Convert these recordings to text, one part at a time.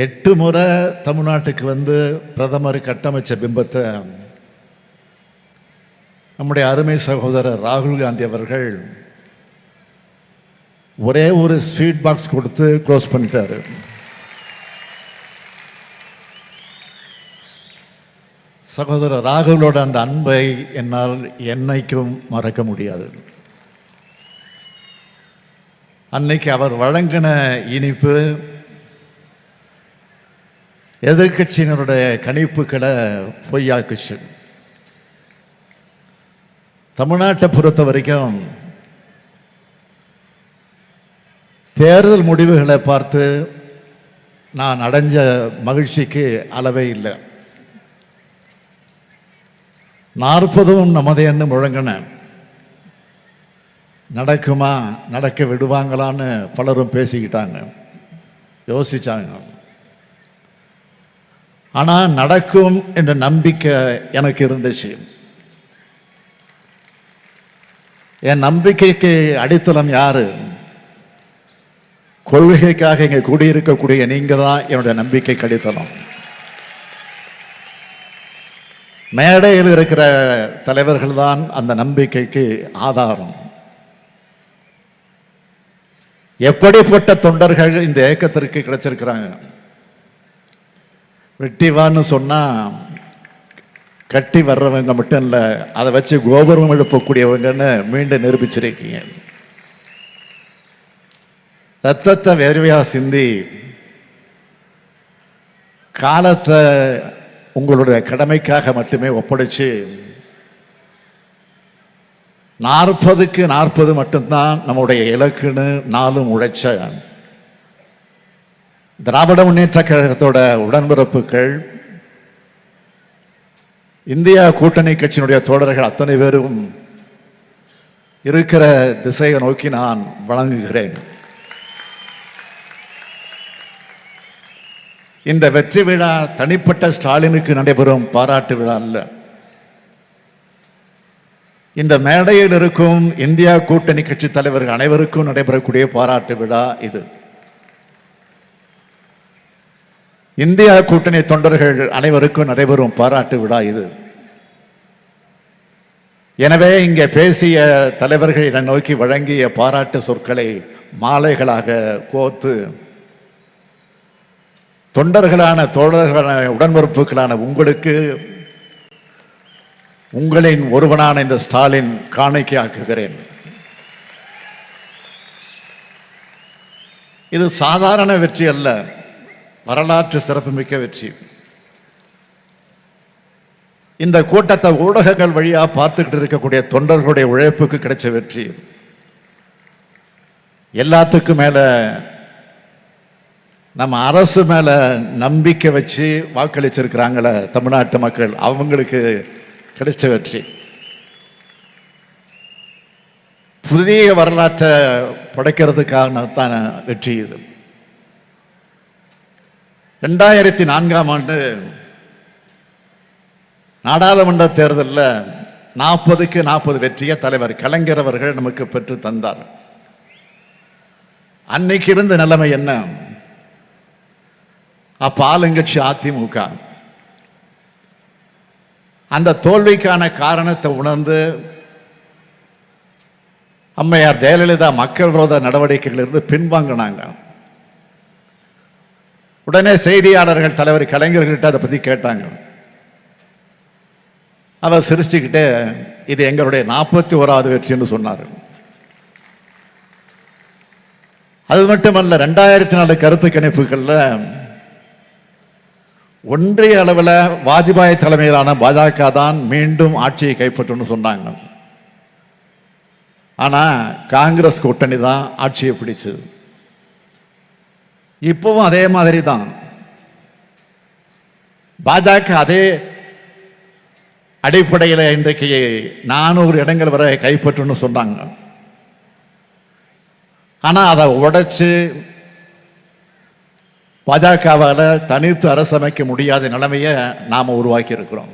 எட்டு முறை தமிழ்நாட்டுக்கு வந்து பிரதமர் கட்டமைச்ச பிம்பத்தை நம்முடைய அருமை சகோதரர் ராகுல் காந்தி அவர்கள் ஒரே ஒரு ஸ்வீட் பாக்ஸ் கொடுத்து க்ளோஸ் பண்ணிட்டாரு. சகோதரர் ராகுலோட அந்த அன்பை என்னால் என்னைக்கும் மறக்க முடியாது. அன்னைக்கு அவர் வழங்கின இனிப்பு எதிர்கட்சியினருடைய கணிப்புகளை பொய்யாக்குச்சு. தமிழ்நாட்டை பொறுத்த வரைக்கும் தேர்தல் முடிவுகளை பார்த்து நான் அடைஞ்ச மகிழ்ச்சிக்கு அளவே இல்லை. நாற்பதும் நமதே என்று முழங்கின நடக்குமா நடக்க விடுவாங்களான்னு பலரும் பேசிக்கிட்டாங்க. யோசிச்சாங்க. ஆனால் நடக்கும் என்ற நம்பிக்கை எனக்கு இருந்துச்சு. என் நம்பிக்கைக்கு அடித்தளம் யாரு? கொள்கைக்காக இங்கே கூடியிருக்கக்கூடிய நீங்க தான் என்னுடைய நம்பிக்கைக்கு அடித்தளம். மேடையில் இருக்கிற தலைவர்கள் தான் அந்த நம்பிக்கைக்கு ஆதாரம். எப்படிப்பட்ட தொண்டர்கள் இந்த இயக்கத்திற்கு கிடைச்சிருக்கிறாங்க? வெட்டிவான்னு சொன்னால் கட்டி வர்றவங்க மட்டும் இல்லை அதை வச்சு கோபுரம் எழுப்பக்கூடியவங்கன்னு மீண்டும் நிரூபிச்சிருக்கீங்க. ரத்தத்தை வேர்வையா சிந்தி காலத்தை உங்களுடைய கடமைக்காக மட்டுமே ஒப்படைச்சு நாற்பதுக்கு நாற்பது மட்டும்தான் நம்முடைய இலக்குன்னு நாளும் உழைச்ச திராவிட முன்னேற்ற கழகத்தோட உடன்பிறப்புகள் இந்தியா கூட்டணி கட்சியினுடைய தோழர்கள் அத்தனை பேரும் இருக்கிற திசையை நோக்கி நான் வழங்குகிறேன். இந்த வெற்றி விழா தனிப்பட்ட ஸ்டாலினுக்கு நடைபெறும் பாராட்டு விழா அல்ல. இந்த மேடையில் இருக்கும் இந்தியா கூட்டணி கட்சி தலைவர்கள் அனைவருக்கும் நடைபெறக்கூடிய பாராட்டு விழா இது. இந்தியா கூட்டணி தொண்டர்கள் அனைவருக்கும் நடைபெறும் பாராட்டு விழா இது. எனவே இங்கே பேசிய தலைவர்கள் இதை நோக்கி வழங்கிய பாராட்டு சொற்களை மாலைகளாக கோத்து தொண்டர்களான தோழர்களான உடன்பிறப்புகளான உங்களுக்கு உங்களின் ஒருவனான இந்த ஸ்டாலின் காணிக்கையாக்குகிறேன். இது சாதாரண வெற்றி அல்ல. வரலாற்று சிறப்புமிக்க வெற்றி. இந்த கூட்டத்தை ஊடகங்கள் வழியாக பார்த்துக்கிட்டு இருக்கக்கூடிய தொண்டர்களுடைய உழைப்புக்கு கிடைச்ச வெற்றி. எல்லாத்துக்கும் மேல நம்ம அரசு மேல நம்பிக்கை வச்சு வாக்களிச்சிருக்கிறாங்களே தமிழ்நாட்டு மக்கள் அவங்களுக்கு கிடைச்ச வெற்றி. புதிய வரலாற்றை படைக்கிறதுக்கான தான் வெற்றி இது. ரெண்டாயிரத்தி நான்காம் ஆண்டு நாடாளுமன்ற தேர்தலில் நாற்பதுக்கு நாற்பது வெற்றியை தலைவர் கலைஞர் அவர்கள் நமக்கு பெற்று தந்தார். அன்னைக்கு இருந்த நிலைமை என்ன? அப்ப ஆளுங்கட்சி அதிமுக. அந்த தோல்விக்கான காரணத்தை உணர்ந்து அம்மையார் ஜெயலலிதா மக்கள் விரோத நடவடிக்கைகளிலிருந்து பின்வாங்கினாங்க. உடனே செய்தியாளர்கள் தலைவர் கலைஞர்கிட்ட அதை பற்றி கேட்டாங்க. அவர் சிரிச்சுக்கிட்டே இது எங்களுடைய நாற்பத்தி ஓராவது வெற்றின்னு சொன்னார். அது மட்டுமல்ல ரெண்டாயிரத்தி நாலு கருத்து கணிப்புகளில் ஒன்றிய அளவில் வாஜ்பாய் தலைமையிலான பாஜக தான் மீண்டும் ஆட்சியை கைப்பற்றும்னு சொன்னாங்க. ஆனால் காங்கிரஸ் கூட்டணி தான் ஆட்சியை பிடிச்சது. இப்பவும் அதே மாதிரி தான் பாஜக அதே அடிப்படையில் இன்றைக்கு நானூறு இடங்கள் வரை கைப்பற்றுன்னு சொன்னாங்க. ஆனால் அதை உடைச்சு பாஜகவால் தனித்து அரசமைக்க முடியாத நிலைமையை நாம் உருவாக்கி இருக்கிறோம்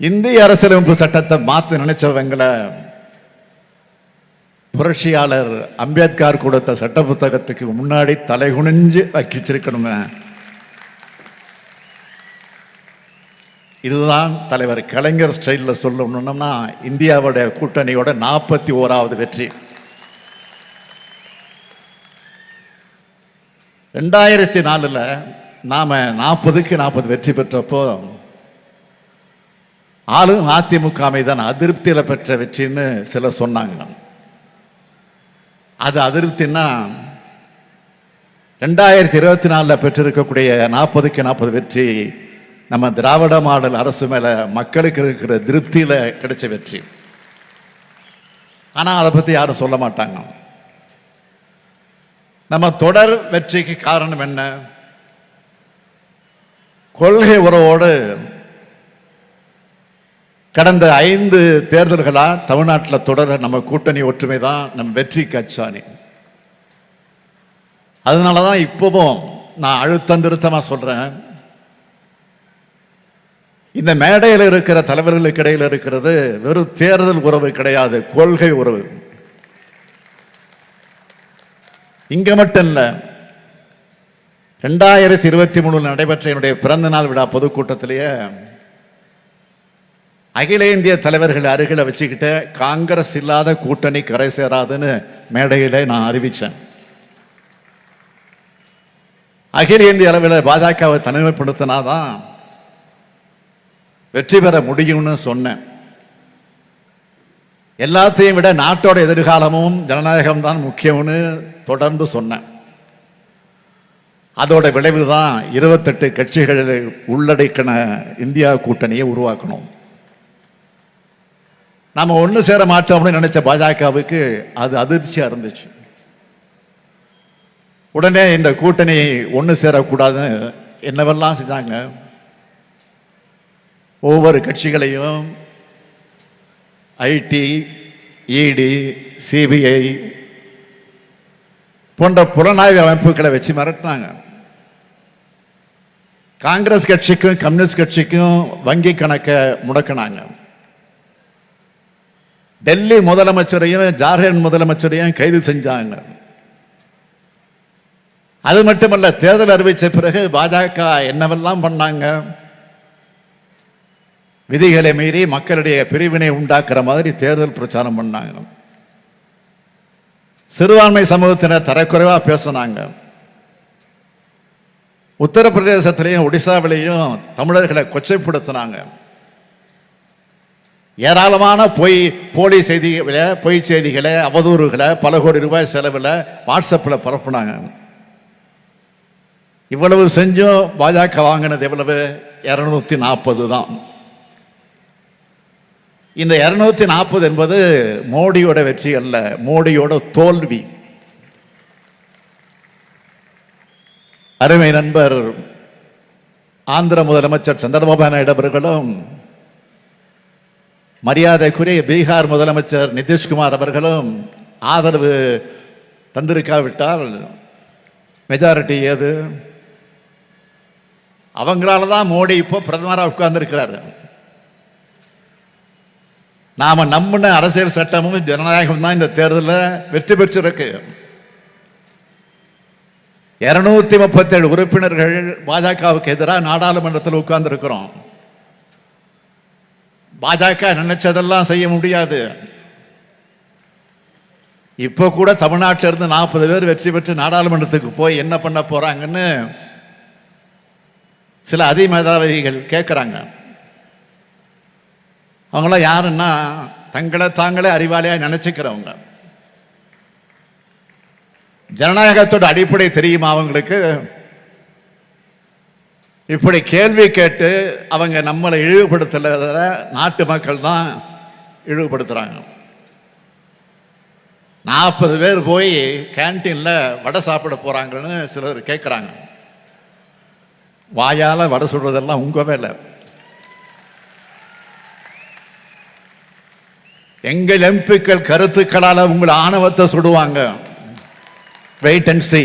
இந்திய அரசியலமைப்பு சட்டத்தை மாற்ற நினைச்சவங்களை புரட்சியாளர் அம்பேத்கர் கொடுத்த சட்ட புத்தகத்துக்கு முன்னாடி தலை குனிஞ்சு வக்கிச்சிருக்கணுங்க. இதுதான் தலைவர் கலைஞர் ஸ்டைலில் சொல்லணும்னா இந்தியாவோட கூட்டணியோட நாற்பத்தி ஓராவது வெற்றி. ரெண்டாயிரத்தி நாலில் நாம் நாற்பதுக்கு நாற்பது வெற்றி பெற்றப்போ ஆளும் அதிமுக மீதான அதிருப்தியில் பெற்ற வெற்றின்னு சிலர் சொன்னாங்க. அது அதிருப்தின்னா ரெண்டாயிரத்தி இருபத்தி நாலில் பெற்றிருக்கக்கூடிய நாற்பதுக்கு நாற்பது வெற்றி நம்ம திராவிட மாடல் அரசு மேலே மக்களுக்கு இருக்கிற திருப்தியில் கிடைச்ச வெற்றி. ஆனால் அதை பற்றி யாரும் சொல்ல மாட்டாங்க. நம்ம தொடர் வெற்றிக்கு காரணம் என்ன? கொள்கை உறவோடு கடந்த ஐந்து தேர்தல்களாக தமிழ்நாட்டில் தொடர நம்ம கூட்டணி ஒற்றுமை தான் நம்ம வெற்றி கச்சாணி. அதனால தான் இப்போவும் நான் அழுத்தம் திருத்தமாக சொல்கிறேன் இந்த மேடையில் இருக்கிற தலைவர்களுக்கு இடையில் இருக்கிறது வெறும் தேர்தல் உறவு கிடையாது கொள்கை உறவு. இங்க மட்டும் இல்லை ரெண்டாயிரத்தி இருபத்தி மூணு நடைபெற்ற என்னுடைய பிறந்த நாள் விழா பொதுக்கூட்டத்திலேயே அகில இந்திய தலைவர்கள் அருகில் வச்சுக்கிட்டு காங்கிரஸ் இல்லாத கூட்டணி கரை சேராதுன்னு மேடையில் நான் அறிவித்தேன் அகில இந்திய அளவில் பாஜகவை தனிமைப்படுத்தினாதான் வெற்றி பெற முடியும்னு சொன்னேன். எல்லாத்தையும் விட நாட்டோட எதிர்காலமும் ஜனநாயகம் தான் முக்கியம்னு தொடர்ந்து சொன்னேன். அதோட விளைவு தான் இருபத்தெட்டு கட்சிகள் உள்ளடக்கின இந்தியா கூட்டணியை உருவாக்கணும். நம்ம ஒன்று சேர மாட்டோம்னு நினைச்ச பாஜகவுக்கு அது அதிர்ச்சியாக இருந்துச்சு. உடனே இந்த கூட்டணி ஒன்று சேரக்கூடாதுன்னு என்னவெல்லாம் செஞ்சாங்க? ஒவ்வொரு கட்சிகளையும் ஐடி இடி சிபிஐ போன்ற புலனாய்வு அமைப்புகளை வச்சு மிரட்டினாங்க. காங்கிரஸ் கட்சிக்கும் கம்யூனிஸ்ட் கட்சிக்கும் வங்கி கணக்கை முடக்கினாங்க. டெல்லி முதலமைச்சரையும் ஜார்க்கண்ட் முதலமைச்சரையும் கைது செஞ்சாங்க. அது மட்டுமல்ல தேர்தல் அறிவித்த பிறகு பாஜக என்னவெல்லாம் பண்ணாங்க? விதிகளை மீறி மக்களுடைய பிரிவினை உண்டாக்குற மாதிரி தேர்தல் பிரச்சாரம் பண்ணாங்க. சிறுபான்மை சமூகத்தினர் தரக்குறைவாக பேசினாங்க. உத்தரப்பிரதேசத்திலையும் ஒடிசாவிலையும் தமிழர்களை கொச்சைப்படுத்தினாங்க. ஏராளமான பொய் போலி செய்திகளை பொய் செய்திகளை அவதூறுகளை பல கோடி ரூபாய் செலவில் வாட்ஸ்அப்பில் பரப்புனாங்க. இவ்வளவு செஞ்சும் பாஜக வாங்கினது எவ்வளவு? இரநூத்தி நாற்பது தான். இந்த இரநூத்தி நாற்பது என்பது மோடியோட வெற்றி அல்ல மோடியோட தோல்வி. அருமை நண்பர் ஆந்திர முதலமைச்சர் சந்திரபாபு நாயுடு அவர்களும் மரியாதைக்குரிய பீகார் முதலமைச்சர் நிதிஷ்குமார் அவர்களும் ஆதரவு தந்திருக்காவிட்டால் மெஜாரிட்டி ஏது? அவங்களால தான் மோடி இப்போ பிரதமராக உட்கார்ந்துருக்கிறாரு. நாம் நம்பின அரசியல் சட்டமும் ஜனநாயகம் தான் இந்த தேர்தலில் வெற்றி பெற்றிருக்கு. இருநூத்தி முப்பத்தேழு உறுப்பினர்கள் பாஜகவுக்கு எதிராக நாடாளுமன்றத்தில் உட்கார்ந்து இருக்கிறோம் பாஜக நினைச்சதெல்லாம் செய்ய முடியாது. இப்போ கூட தமிழ்நாட்டில இருந்து நாற்பது பேர் வெற்றி பெற்று நாடாளுமன்றத்துக்கு போய் என்ன பண்ண போறாங்கன்னு சில அதிமேதாவிகள் கேட்குறாங்க அவங்களாம் யாருன்னா தங்களை தாங்களே அறிவாளியாக நினைச்சுக்கிறவங்க. ஜனநாயகத்தோட அடிப்படை தெரியுமா அவங்களுக்கு? இப்படி கேள்வி கேட்டு அவங்க நம்மளை இழிவுபடுத்தல நாட்டு மக்கள் தான் இழிவுபடுத்துகிறாங்க நாற்பது பேர் போய் கேன்டீனில் வடை சாப்பிட போகிறாங்கன்னு சிலர் கேட்குறாங்க வாயால் வடை சுடுறதெல்லாம் உங்க வேலை. எங்கள் எம்பிக்கள் கருத்துக்களால் உங்கள் ஆணவத்தை சுடுவாங்க. Wait and C